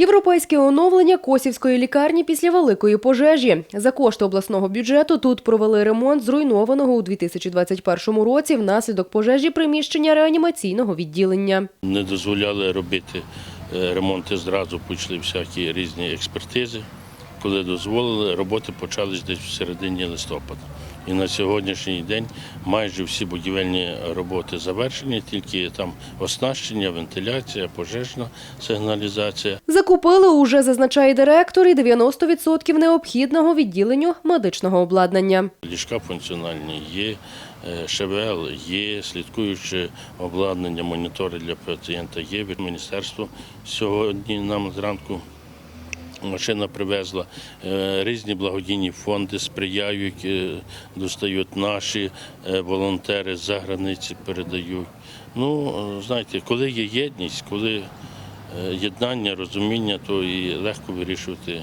Європейське оновлення Косівської лікарні після великої пожежі. За кошти обласного бюджету тут провели ремонт зруйнованого у 2021 році внаслідок пожежі приміщення реанімаційного відділення. Не дозволяли робити е, ремонти зразу, почали всякі різні експертизи. Коли дозволили, роботи почались десь в середині листопада. І на сьогоднішній день майже всі будівельні роботи завершені, тільки там оснащення, вентиляція, пожежна сигналізація. Закупили уже, зазначає директор, і 90% необхідного відділенню медичного обладнання. Ліжка функціональні є, е, ШВЛ є, слідкуюче обладнання, монітори для пацієнта є. Від міністерства сьогодні нам зранку машина привезла. Е, Різні благодійні фонди сприяють, е, достають наші волонтери з-за границі передають. Ну, знаєте, коли є єдність, коли єднання, розуміння, то і легко вирішувати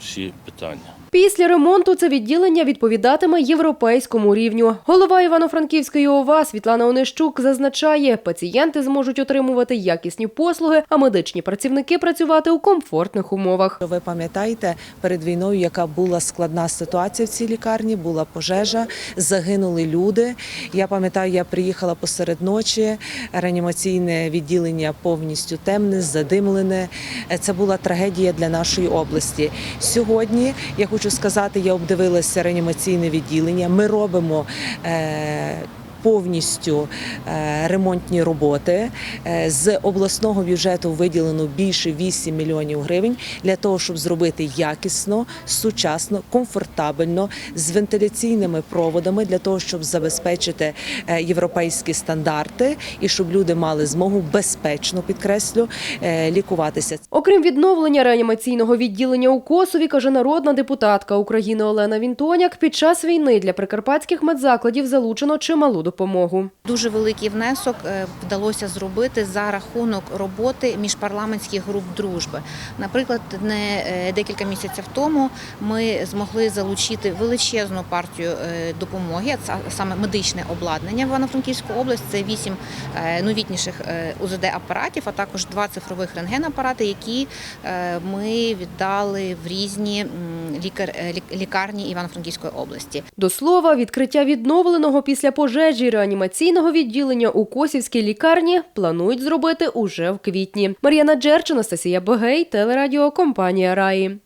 всі питання. Після ремонту це відділення відповідатиме європейському рівню. Голова Івано-Франківської ОВА Світлана Онищук зазначає, пацієнти зможуть отримувати якісні послуги, а медичні працівники працювати у комфортних умовах. Ви пам'ятаєте перед війною, яка була складна ситуація в цій лікарні, була пожежа, загинули люди. Я пам'ятаю, я приїхала посеред ночі, реанімаційне відділення повністю темне, задимлене. Це була трагедія для нашої області. Сьогодні я хочу сказати, я обдивилася реанімаційне відділення. Ми робимо. Е- Повністю е, ремонтні роботи Е, з обласного бюджету виділено більше 8 мільйонів гривень для того, щоб зробити якісно, сучасно, комфортабельно з вентиляційними проводами для того, щоб забезпечити е, європейські стандарти і щоб люди мали змогу безпечно підкреслю лікуватися. Окрім відновлення реанімаційного відділення у Косові, каже народна депутатка України Олена Вінтоняк, під час війни для прикарпатських медзакладів залучено чималу допомогу. Дуже великий внесок е, вдалося зробити за рахунок роботи міжпарламентських груп дружби. Наприклад, не е, декілька місяців тому ми змогли залучити величезну партію е, допомоги, а саме медичне обладнання в Івано-Франківську область. Це вісім новітніших е, УЗД апаратів, а також два цифрових рентген-апарати, які ми віддали в різні лікар- е, лікарні Івано-Франківської області. До слова, відкриття відновленого після пожежі реанімаційного відділення у Косівській лікарні планують зробити уже в квітні. Мар'яна Джерчина, Анастасія Богей, телерадіокомпанія Раї.